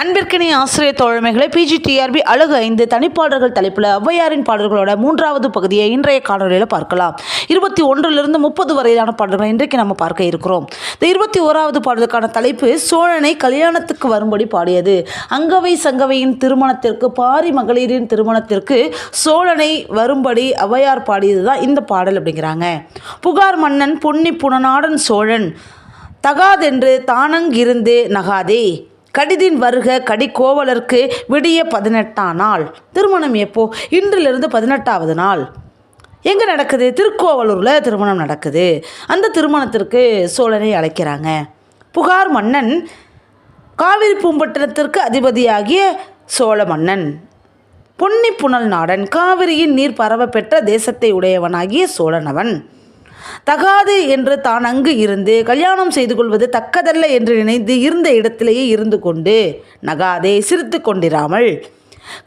அன்பிற்கினி ஆசிரியர் தோழமைகளை பிஜிடிஆர்பி அழகு ஐந்து தனிப்பாடல்கள் தலைப்பில் ஔவையாரின் பாடல்களோட மூன்றாவது பகுதியை இன்றைய காணொலியில் பார்க்கலாம். இருபத்தி ஒன்றிலிருந்து முப்பது வரையிலான பாடல்களை இன்றைக்கு நம்ம பார்க்க இருக்கிறோம். இந்த இருபத்தி ஓராவது பாடலுக்கான தலைப்பு சோழனை கல்யாணத்துக்கு வரும்படி பாடியது. அங்கவை சங்கவையின் திருமணத்திற்கு பாரி மகளிரின் திருமணத்திற்கு சோழனை வரும்படி ஔவையார் பாடியது தான் இந்த பாடல் அப்படிங்கிறாங்க. புகார் மன்னன் பொன்னி புனநாடன் சோழன் தகாதென்று தானங்கிருந்து நகாதே. கடிதின் வருக கடி கோவலருக்கு விடிய பதினெட்டாம் நாள். திருமணம் எப்போ? இன்றிலிருந்து பதினெட்டாவது நாள். எங்கே நடக்குது? திருக்கோவலூரில் திருமணம் நடக்குது. அந்த திருமணத்திற்கு சோழனை அழைக்கிறாங்க. புகார் மன்னன் காவிரி பூம்பட்டினத்திற்கு அதிபதியாகிய சோழ மன்னன். பொன்னி புனல் நாடன் காவிரியின் நீர் பரவ பெற்ற தேசத்தை உடையவனாகிய சோழனவன். தகாது என்று தான் அங்கு இருந்து கல்யாணம் செய்து கொள்வது தக்கதல்ல என்று நினைத்து இருந்த இடத்திலேயே இருந்து கொண்டு நகாதே சிரித்து கொண்டிராமல்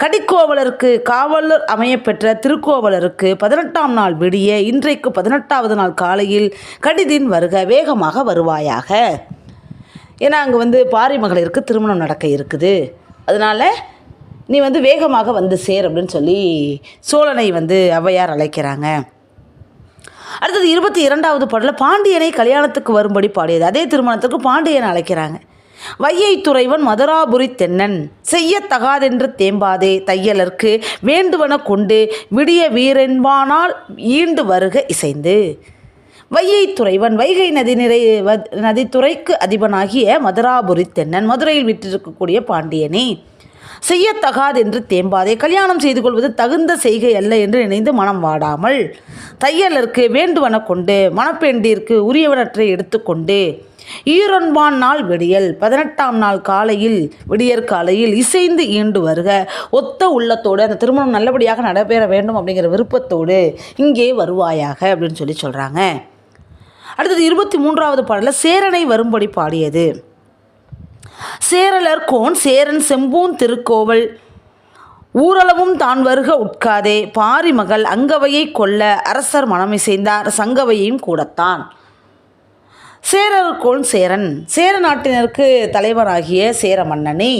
கடிக்கோவலருக்கு காவலர் அமையப்பெற்ற திருக்கோவலருக்கு பதினெட்டாம் நாள் விடிய இன்றைக்கு பதினெட்டாவது நாள் காலையில் கடிதின் வருக வேகமாக வருவாயாக. ஏன்னா அங்கே வந்து பாரி மகளிருக்கு திருமணம் நடக்க இருக்குது. அதனால் நீ வந்து வேகமாக வந்து சேர் அப்படின்னு சொல்லி சோழனை வந்து ஔவையார் அழைக்கிறாங்க. அடுத்தது இருபத்தி இரண்டாவது பாடலில் பாண்டியனை கல்யாணத்துக்கு வரும்படி பாடியது. அதே திருமணத்துக்கு பாண்டியனை அழைக்கிறாங்க. வையை துறைவன் மதுராபுரி தென்னன் செய்யத்தகாதென்று தேம்பாதே தையலர்க்கு வேண்டுவன கொண்டு விடிய வீரென்பானால் ஈண்டு வருக இசைந்து. வையை துறைவன் வைகை நதி நிறை வ- நதித்துறைக்கு அதிபனாகிய மதுராபுரி தென்னன் மதுரையில் விட்டிருக்கக்கூடிய பாண்டியனே. செய்யத்தகாதென்று தேம்பாதே. கல்யாணம் செய்து கொள்வது தகுந்த செய்கை அல்ல என்று நினைந்து மனம் வாடாமல் தையலருக்கு வேண்டுவன கொண்டு மணப்பெண்டிற்கு உரியவனற்றை எடுத்துக்கொண்டு ஈரொன்பான் நாள் விடியல் பதினெட்டாம் நாள் காலையில் விடியற் காலையில் இசைந்து ஈண்டு வருக. ஒத்த உள்ளத்தோடு அந்த திருமணம் நல்லபடியாக நடைபெற வேண்டும் அப்படிங்கிற விருப்பத்தோடு இங்கே வருவாயாக அப்படின்னு சொல்லி சொல்கிறாங்க அடுத்தது இருபத்தி மூன்றாவது பாடலில் சேரனை வரும்படி பாடியது. சேரலர் கோன் சேரன் செம்பூன் திருக்கோவல். ஊரளவும் தான் வருக உட்காதே. பாரி மகள் அங்கவையை கொல்ல அரசர் மனமிசைந்தார். சங்கவையையும் கூடத்தான். சேரர்கோன் சேரன். சேர நாட்டினருக்கு தலைவராகிய சேர மன்னனே.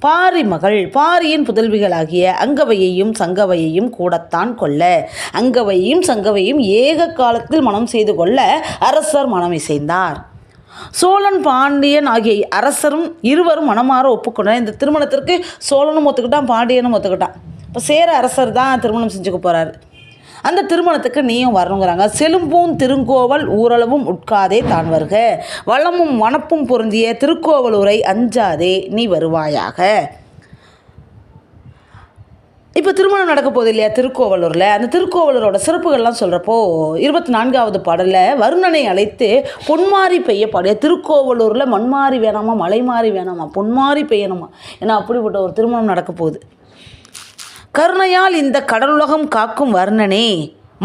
பாரி மகள் பாரியின் புதல்விகளாகிய அங்கவையையும் சங்கவையையும் கூடத்தான் கொல்ல. அங்கவையும் சங்கவையும் ஏக காலத்தில் மனம் செய்து கொள்ள அரசர் மனம் இசைந்தார் சோழன் பாண்டியன் ஆகிய அரசரும் இருவரும் மனமாற ஒப்புக்கொண்டார் இந்த திருமணத்திற்கு சோழனும் ஒத்துக்கிட்டான் பாண்டியனும் ஒத்துக்கிட்டான். இப்போ சேர அரசர் தான் திருமணம் செஞ்சுக்க போகிறாரு அந்த திருமணத்துக்கு நீயும் வரணுங்கிறாங்க. செலும்பூன் திருங்கோவல் ஊரளவும் உட்காதே தான் வருக. வளமும் வனப்பும் பொருந்திய திருக்கோவலூரை அஞ்சாதே நீ வருவாயாக. இப்போ திருமணம் நடக்க போகுது இல்லையா? திருக்கோவலூரில். அந்த திருக்கோவலூரோட சிறப்புகள்லாம் சொல்கிறப்போ இருபத்தி நான்காவது பாடலில் வருணனை அழைத்து பொன்மாரி பெய்ய பாடிய திருக்கோவலூரில் மண்மாரி வேணாமா மலை மாறி வேணாமா பொன்மாரி பெய்யணுமா? ஏன்னா அப்படிப்பட்ட ஒரு திருமணம் நடக்க போகுது. கருணையால் இந்த கடலுலகம் காக்கும் வர்ணனே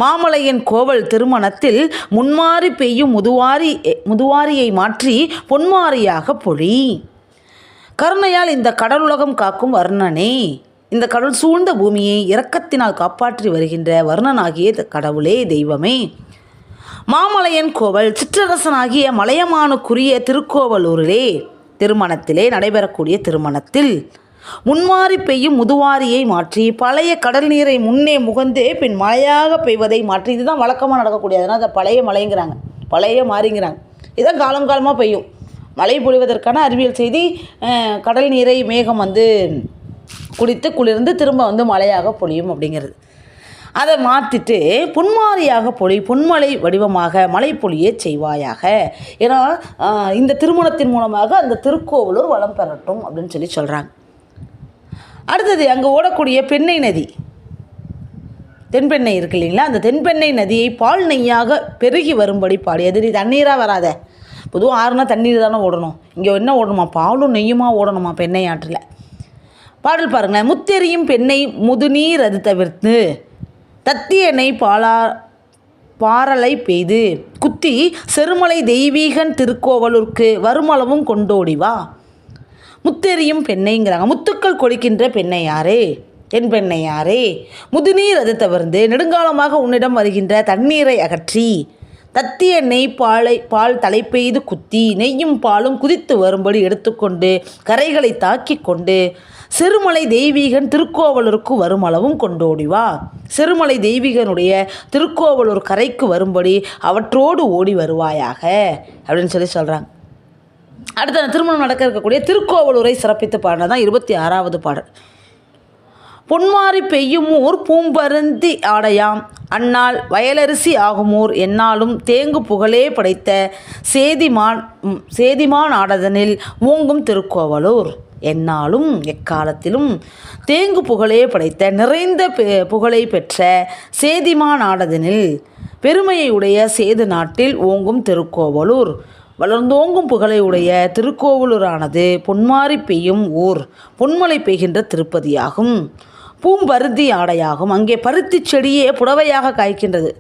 மாமலையின் கோவல் திருமணத்தில் முன்மாறி பெய்யும் முதுவாரி முதுவாரியை மாற்றி பொன்மாரியாக பொழி. கருணையால் இந்த கடலுலகம் காக்கும் வர்ணனே இந்த கடல் சூழ்ந்த பூமியை இரக்கத்தினால் காப்பாற்றி வருகின்ற வர்ணனாகிய கடவுளே தெய்வமே. மாமலையன் கோவல் சிற்றரசனாகிய மலையமானுக்குரிய திருக்கோவலூரிலே திருமணத்திலே நடைபெறக்கூடிய திருமணத்தில் முன்மாறி பெய்யும் முதுவாரியை மாற்றி பழைய கடல் நீரை முன்னே முகந்தே பின் மழையாக பெய்வதை மாற்றி. இதுதான் வழக்கமாக நடக்கக்கூடிய அதனால் அதை பழைய மழைங்கிறாங்க பழைய மாறிங்கிறாங்க. இதுதான் காலம் காலமாக பெய்யும். மழை பொழிவதற்கான அறிவியல் செய்தி கடல் நீரை மேகம் வந்து குடித்து குளிர்ந்து திரும்ப வந்து மழையாக பொழியும் அப்படிங்கிறது. அதை மாற்றிட்டு பொன்மாரியாக பொழி பொன்மலை வடிவமாக மழை பொழிய செய்வாயாக. ஏன்னா இந்த திருமணத்தின் மூலமாக அந்த திருக்கோவலூர் வளம் பெறட்டும் அப்படின்னு சொல்லி சொல்கிறாங்க அடுத்தது அங்கே ஓடக்கூடிய பெண்ணை நதி. தென்பெண்ணை இருக்கு இல்லைங்களா? அந்த தென்பெண்ணை நதியை பால் நெய்யாக பெருகி வரும்படி பாடியது நீ தண்ணீராக வராத? பொதுவாக ஆறுனா தண்ணீர் தானே ஓடணும். இங்கே என்ன ஓடணுமா? பாலும் நெய்யுமா ஓடணுமா? பெண்ணை ஆற்றில். பாடல் பாருங்களேன். முத்தெரியும் பெண்ணை முதுநீர் அது தவிர்த்து தத்தியனை பாலா பாரலை பெய்து. குத்தி செருமலை தெய்வீகன் திருக்கோவலூர்க்கு வருமளவும் கொண்டோடி வா. முத்தெரியும் பெண்ணைங்கிறாங்க. முத்துக்கள் கொளிக்கின்ற பெண்ணை யாரே? என் பெண்ணை யாரே? முதுநீர் அது தவிர்ந்து நெடுங்காலமாக உன்னிடம் வருகின்ற தண்ணீரை அகற்றி தத்திய நெய் பாலை பால் தலை பெய்து குத்தி நெய்யும் பாலும் குதித்து வரும்படி எடுத்துக்கொண்டு கரைகளை தாக்கி கொண்டு சிறுமலை தெய்வீகன் திருக்கோவலூருக்கு வருமளவும் கொண்டோடி வா சிறுமலை தெய்வீகனுடைய திருக்கோவலூர் கரைக்கு வரும்படி அவற்றோடு ஓடி வருவாயாக அப்படின்னு சொல்லி சொல்கிறாங்க அடுத்த திருமணம் நடக்க இருக்கக்கூடிய திருக்கோவலூரை சிறப்பித்து பாடினது தான் இருபத்தி ஆறாவது பாடல். பொன்மாரி பெய்யும் ஊர் பூம்பருந்தி ஆடையாம் அந்நாள் வயலரிசி ஆகுமூர் என்னாலும் தேங்கு புகழே படைத்த சேதிமான் சேதிமான் ஆடதனில் ஓங்கும் திருக்கோவலூர். எந்நாளும் எக்காலத்திலும் தேங்கு புகழே படைத்த நிறைந்த பெ- புகழை பெற்ற சேதிமான் நாடதனில் பெருமையை உடைய சேது நாட்டில் ஓங்கும் திருக்கோவலூர். வளர்ந்தோங்கும் புகழை உடைய திருக்கோவலூரானது பொன்மாரி பெய்யும் ஊர் பொன்மலை பெய்கின்ற திருப்பதியாகும். பூம்பருத்தி ஆடையாகும். அங்கே பருத்தி செடியே புடவையாக காய்க்கின்றது.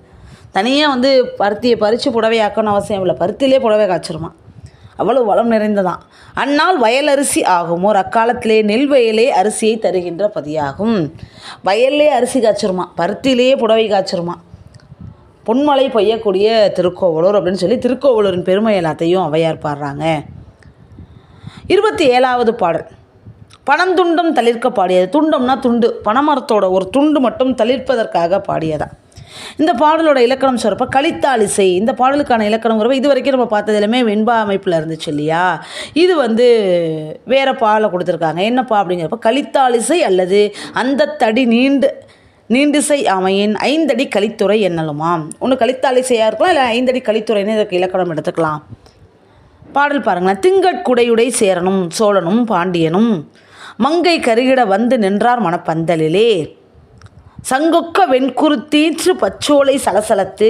தனியாக வந்து பருத்தியை பறித்து புடவையாக்கணும்னு அவசியம் இல்லை. பருத்திலே புடவை காய்ச்சிருமா? அவ்வளவு வளம் நிறைந்ததான் அந்நாள் வயலரிசி ஆகும். ஒரு அக்காலத்திலே நெல் வயலே அரிசியை தருகின்ற பதியாகும். வயல்லே அரிசி காய்ச்சிருமா? பருத்திலேயே புடவை காய்ச்சிருமா? பொன்மலை பெய்யக்கூடிய திருக்கோவலூர் அப்படின்னு சொல்லி திருக்கோவலூரின் பெருமை எல்லாத்தையும் அவையார் பாடுறாங்க. இருபத்தி ஏழாவது பாடல் பனந்துண்டம் தளிர்க்க பாடியது. துண்டம்னா துண்டு. பனைமரத்தோட ஒரு துண்டு மட்டும் தளிர்ப்பதற்காக பாடியதான் இந்த பாடலோட இலக்கணம் சொல்கிறப்ப கலித்தாலிசை இந்த பாடலுக்கான இலக்கணங்கிறப்ப இது வரைக்கும் நம்ம பார்த்தது எல்லாமே வெண்பா அமைப்பில் இருந்துச்சு இல்லையா? இது வந்து வேறு பாடலை கொடுத்துருக்காங்க. என்னப்பா அப்படிங்கிறப்ப கலித்தாலிசை அல்லது அந்த தடி நீண்டு நீண்டிசை அமையின் ஐந்தடி கலித்துறை என்னலுமாம் ஒன்று கலித்தாலிசையாக இருக்கலாம் இல்லை ஐந்தடி கலித்துறைன்னு இதற்கு இலக்கணம் எடுத்துக்கலாம். பாடல் பாருங்களேன். திங்கட்குடையுடை சேரனும் சோழனும் பாண்டியனும் மங்கை கருகிட வந்து நின்றார் மணப்பந்தலிலே சங்கொக்க வெண்குருத்தீற்று பச்சோலை சலசலத்து.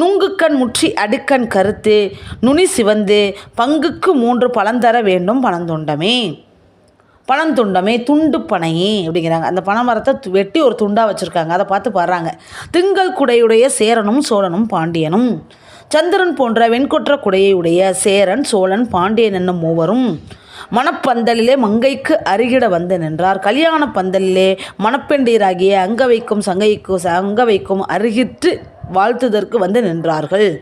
நுங்குக்கண் முற்றி அடுக்கண் கருத்து. நுனி சிவந்து பங்குக்கு மூன்று பழந்தர வேண்டும் பணந்துண்டமே பழந்துண்டமே துண்டு பனையே அப்படிங்கிறாங்க. அந்த பனை மரத்தை வெட்டி ஒரு துண்டாக வச்சுருக்காங்க. அதை பார்த்து பாடுறாங்க. திங்கள் குடையுடைய சேரனும் சோழனும் பாண்டியனும். சந்திரன் போன்ற வெண்கொற்ற குடையை உடைய சேரன் சோழன் பாண்டியன் என்னும் மூவரும் மணப்பந்தலிலே மங்கைக்கு அருகிட வந்து நின்றார். கல்யாண பந்தலிலே மணப்பெண்டீராகிய அங்க வைக்கும் சங்கைக்கு அங்க வைக்கும் அருகிற்று வாழ்த்துதற்கு வந்து நின்றார்கள்.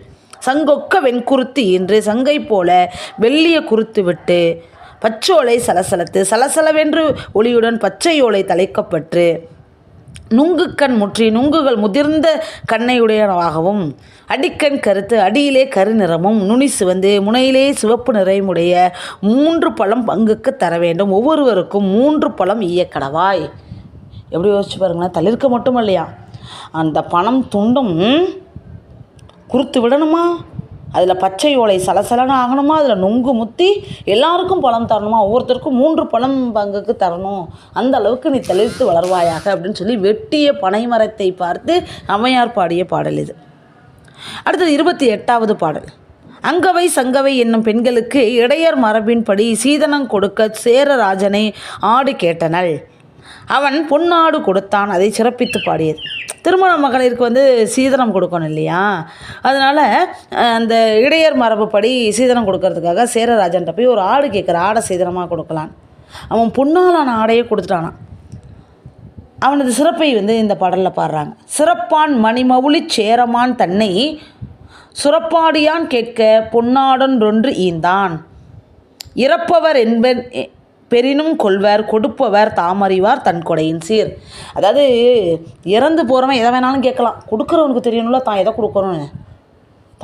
சங்கொக்க வெண்குருத்து இன்று சங்கை போல வெள்ளிய குருத்து விட்டு பச்சோலை சலசலத்து சலசலவென்று ஒளியுடன் பச்சையோலை தலைக்கப்பட்டு நுங்குக்கண் முற்றி நுங்குகள் முதிர்ந்த கண்ணையுடையனவாகவும் அடிக்கண் கருத்து அடியிலே கருநிறமும் நுனி சிவந்து முனையிலே சிவப்பு நிறையுமுடைய மூன்று பழம் பங்குக்கு தர வேண்டும். ஒவ்வொருவருக்கும் மூன்று பழம் ஈயக்கடவாய் எப்படி யோசிச்சு பாருங்களேன் தளிர்க்க மட்டும் இல்லையா அந்த பணம் துண்டும் குறுத்து விடணுமா? அதில் பச்சை ஓலை சலசலன்னு ஆகணுமா? அதில் நொங்கு முத்தி எல்லாருக்கும் பழம் தரணுமா? ஒவ்வொருத்தருக்கும் மூன்று பழம் பங்குக்கு தரணும். அந்த அளவுக்கு நீ தளிர்த்து வளர்வாயாக அப்படின்னு சொல்லி வெட்டிய பனை மரத்தை பார்த்து அம்மையார் பாடிய பாடல் இது. அடுத்தது இருபத்தி எட்டாவது பாடல். அங்கவை சங்கவை என்னும் பெண்களுக்கு இடையர் மரபின்படி சீதனம் கொடுக்க சேரராஜனை ஆடு கேட்டனள். அவன் பொன்னாடு கொடுத்தான் அதை சிறப்பித்து பாடியது. திருமண மகளிருக்கு வந்து சீதனம் கொடுக்கணும் இல்லையா? அதனால் அந்த இடையர் மரபுப்படி சீதனம் கொடுக்கறதுக்காக சேரராஜன்ட்ட போய் ஒரு ஆடு கேட்குற ஆடை சீதனமாக கொடுக்கலாம். அவன் பொன்னாலான ஆடையே கொடுத்துட்டானான் அவனது சிறப்பை வந்து இந்த பாடலில் பாடுறாங்க. சிறப்பான் மணிமவுளிச் சேரமான் தன்னை சுரப்பாடியான் கேட்க பொன்னாடொன்றொன்று ஈந்தான். இறப்பவர் என்பன் பெரினும் கொள்வர் கொடுப்பவர் தாமறிவார் தன் கொடையின் சீர். அதாவது இறந்து போகிறவன் எதை வேணாலும் கேட்கலாம். கொடுக்குறவனுக்கு தெரியணும்ல தான் எதை கொடுக்குறோன்னு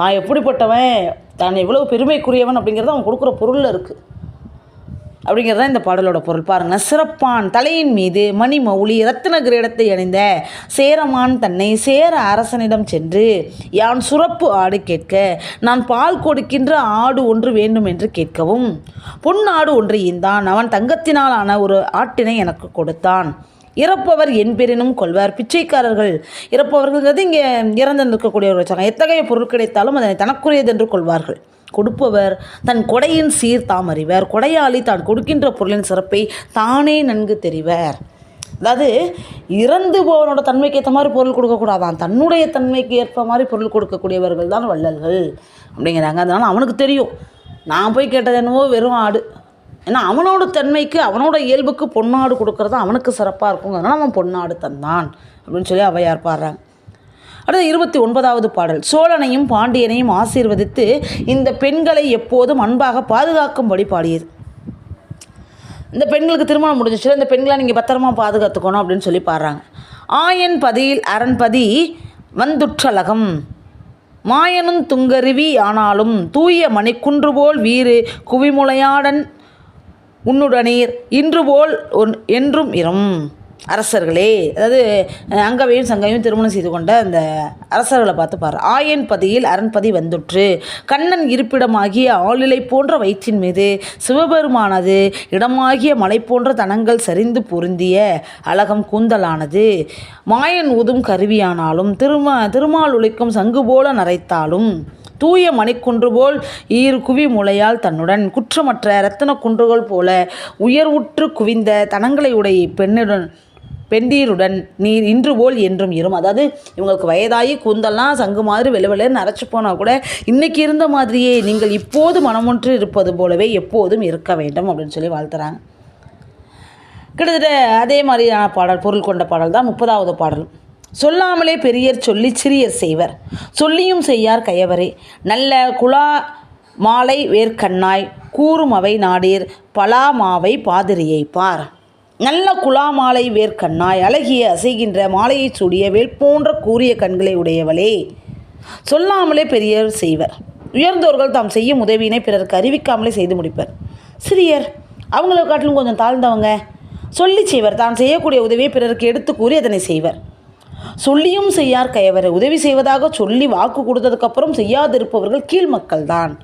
தான் எப்படிப்பட்டவன் தான் எவ்வளவு பெருமைக்குரியவன் அப்படிங்கிறது அவன் கொடுக்குற பொருளில் இருக்குது அப்படிங்கிறது தான் இந்த பாடலோட பொருள். பாருங்க சிறப்பான் தலையின் மீது மணி மௌலி ரத்தின கிரீடத்தை அணிந்த சேரமான் தன்னை சேர அரசனிடம் சென்று யான் சுரப்பு ஆடு கேட்க நான் பால் கொடுக்கின்ற ஆடு ஒன்று வேண்டும் என்று கேட்கவும் பொன் ஆடு ஒன்று ஈந்தான். அவன் தங்கத்தினால் ஆன ஒரு ஆட்டினை எனக்கு கொடுத்தான். இறப்பவர் என்பெரினும் கொள்வார். பிச்சைக்காரர்கள் இறப்பவர்கள்ங்கிறது இங்கே இறந்து நிற்கக்கூடியவர் வச்சாங்க. எத்தகைய பொருள் கிடைத்தாலும் அதனை தனக்குரியது என்று கொள்வார்கள். கொடுப்பவர் தன் கொடையின் சீர் தாம் அறிவர். கொடையாளி தான் கொடுக்கின்ற பொருளின் சிறப்பை தானே நன்கு தெரிவர். அதாவது இறந்து போவனோட தன்மைக்கு ஏற்ற மாதிரி பொருள் கொடுக்கக்கூடாதான். தன்னுடைய தன்மைக்கு ஏற்ப மாதிரி பொருள் கொடுக்கக்கூடியவர்கள் தான் வள்ளல்கள். அப்படிங்கிறாங்க. அதனால் அவனுக்கு தெரியும். நான் போய் கேட்டது என்னவோ வெறும் ஆடு. ஏன்னா அவனோட தன்மைக்கு அவனோட இயல்புக்கு பொன்னாடு கொடுக்குறது அவனுக்கு சிறப்பாக இருக்கும் அதனால் அவன் பொன்னாடு தந்தான் அப்படின்னு சொல்லி அவையார் பாடுறாங்க. அடுத்து இருபத்தி ஒன்பதாவது பாடல். சோழனையும் பாண்டியனையும் ஆசீர்வதித்து இந்த பெண்களை எப்போதும் அன்பாக பாதுகாக்கும்படி பாடியது. இந்த பெண்களுக்கு திருமணம் முடிஞ்சிச்சு இந்த பெண்களை நீங்கள் பத்திரமா பாதுகாத்துக்கணும் அப்படின்னு சொல்லி பாடுறாங்க. ஆயன் பதியில் அரண்பதி வந்துற்றலகம். மாயனும் துங்கருவி ஆனாலும் தூய மணிக்குன்று போல் வீறு குவிமுளையாடன் உன்னுடனீர் இன்று போல் ஒன் என்றும் இரும். அரசர்களே அதாவது அங்கவையும் சங்கையும் திருமணம் செய்து கொண்ட அந்த அரசர்களை பார்த்து பாரு. ஆயன் பதியில் அரண்பதி வந்துற்று. கண்ணன் இருப்பிடமாகிய ஆளிலை போன்ற வயிற்றின் மீது சிவபெருமானது இடமாகிய மலை போன்ற தனங்கள் சரிந்து பொருந்திய அழகம் கூந்தலானது. மாயன் ஊதும் கருவியானாலும் திருமா திருமால் உழைக்கும் சங்கு போல நரைத்தாலும் தூய மணிக்குன்று போல் ஈர் குவி முளையால் தன்னுடன் குற்றமற்ற இரத்தன குன்றுகள் போல உயர்வுற்று குவிந்த தனங்களை உடைய பெண்ணுடன் பெண்டீருடன் நீர் இன்று போல் என்றும் இரும். அதாவது இவங்களுக்கு வயதாகி கூந்தெல்லாம் சங்கு மாதிரி வெளு நரைச்சி போனால் கூட இன்னைக்கு இருந்த மாதிரியே நீங்கள் இப்போது மனமொன்று இருப்பது போலவே எப்போதும் இருக்க வேண்டும் அப்படின்னு சொல்லி வாழ்த்துறாங்க. கிட்டத்தட்ட அதே மாதிரியான பாடல் பொருள் கொண்ட பாடல் தான் முப்பதாவது பாடல் சொல்லாமலே பெரியர் சொல்லி சிறியர் செய்வர். சொல்லியும் செய்யார் கயவரே. நல்ல குலா மாலை வேர்க்கண்ணாய் கூறும் அவை நாடீர். பலா மாவை பாதிரியை பார் நல்ல குலாமாலை வேர்க்கண்ணாய் அழகிய அசைகின்ற மாலையைச் சூடிய வேல் போன்ற கூரிய கண்களை உடையவளே. சொல்லாமலே பெரியர் செய்வர். உயர்ந்தோர்கள் தாம் செய்யும் உதவியினை பிறருக்கு அறிவிக்காமலே செய்து முடிப்பர். சிறியர் அவங்கள காட்டிலும் கொஞ்சம் தாழ்ந்தவங்க. சொல்லி செய்வர். தான் செய்யக்கூடிய உதவியை பிறருக்கு எடுத்து கூறி அதனை செய்வர். சொல்லியும் செய்யார் கயவரை. உதவி செய்வதாக சொல்லி வாக்கு கொடுத்ததுக்கப்புறம் செய்யாதிருப்பவர்கள் கீழ் மக்கள்தான்.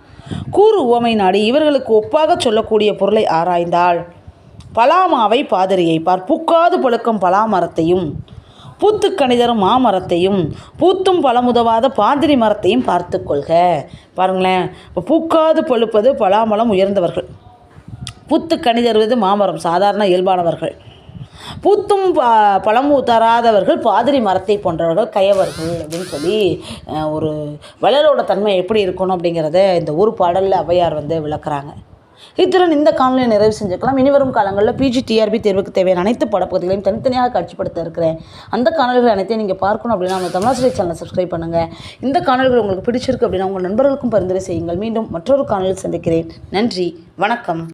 கூறு உவமை நாடி இவர்களுக்கு ஒப்பாக சொல்லக்கூடிய பொருளை ஆராய்ந்தாள். பலாமாவை பாதிரியை பார் பூக்காது பழுக்கும் பலாமரத்தையும் பூத்து கணிதரும் மாமரத்தையும் பூத்தும் பழமுதவாத பாதிரி மரத்தையும் பார்த்து கொள்க. பாருங்களேன் இப்போ பூக்காது பழுப்பது பலாமலம் உயர்ந்தவர்கள். பூத்து கனி மாமரம் சாதாரண இயல்பானவர்கள். பூத்தும் ப பழமு தராதவர்கள் பாதிரி மரத்தை போன்றவர்கள் கயவர்கள் அப்படின்னு சொல்லி ஒரு வளரோட தன்மை எப்படி இருக்கணும் அப்படிங்கிறத இந்த ஒரு பாடலில் ஔவையார் வந்து விளக்குறாங்க. இத்துடன் இந்த காணொலியை நிறைவு செஞ்சுக்கலாம். இனிவரும் காலங்களில் பிஜி டிஆர்பி தேர்வுக்கு தேவையான அனைத்து படப்பகுதிகளையும் தனித்தனியாக காட்சிப்படுத்த இருக்கிறேன். அந்த காணொலிகள் அனைத்தையும் நீங்கள் பார்க்கணும் அப்படின்னா நம்ம தமிழாசிரியர் சேனலை சப்ஸ்கிரைப் பண்ணுங்கள் இந்த காணொலிகள் உங்களுக்கு பிடிச்சிருக்கு அப்படின்னா உங்கள் நண்பர்களுக்கும் பரிந்துரை செய்யுங்கள். மீண்டும் மற்றொரு காணொலியில் சந்திக்கிறேன். நன்றி. வணக்கம்.